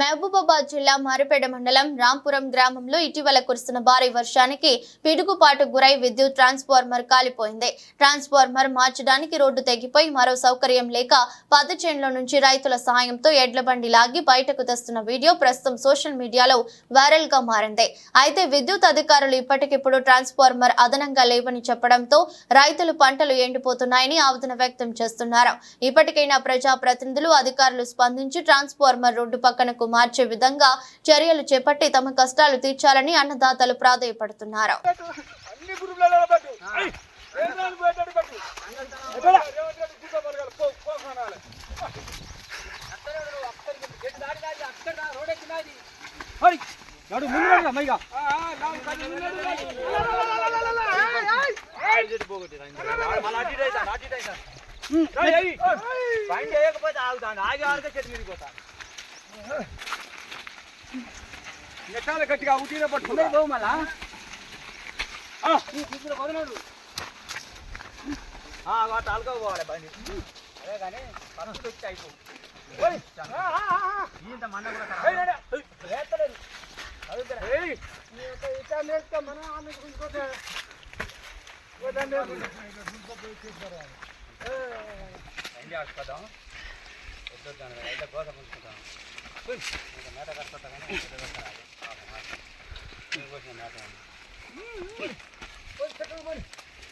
మహబూబాబాద్ జిల్లా మారిపేట మండలం రాంపురం గ్రామంలో ఇటీవల కురుస్తున్న భారీ వర్షానికి పిడుగుపాటు గురై విద్యుత్ ట్రాన్స్ఫార్మర్ కాలిపోయింది. ట్రాన్స్ఫార్మర్ మార్చడానికి రోడ్డు తెగిపోయి మరో సౌకర్యం లేక పద చేనులో నుంచి రైతుల సాయంతో ఎడ్ల బండి లాగి బయటకు తెస్తున్న వీడియో ప్రస్తుతం సోషల్ మీడియాలో వైరల్గా మారింది. అయితే విద్యుత్ అధికారులు ఇప్పటికిప్పుడు ట్రాన్స్ఫార్మర్ అదనంగా లేవని చెప్పడంతో రైతులు పంటలు ఎండిపోతున్నాయని ఆవేదన వ్యక్తం చేస్తున్నారు. ఇప్పటికైనా ప్రజా ప్రతినిధులు అధికారులు స్పందించి ట్రాన్స్ఫార్మర్ రోడ్డు పక్కనకు మార్చే విధంగా చర్యలు చేపట్టి తమ కష్టాలు తీర్చాలని అన్నదాతలు ప్రాధేయపడుతున్నారు. పోయేటట్టు పెట్టు. ఎక్కడ? నెట్టాలి గట్టిగా ఉట్టిన పట్టుకున్నా ఆ, నువ్వు కూర్చుని వదలడు. పోవాలి బండి అదే కానీ ఫస్ట్ వచ్చి అయిపో. ఇంత మండ కూడా నేర్చుకో, మనం ఆమె కోసం ఉంచుకుంటాం మేత మేట కట్టుకుంటా కానీ మేత పోయి, చెట్టుకు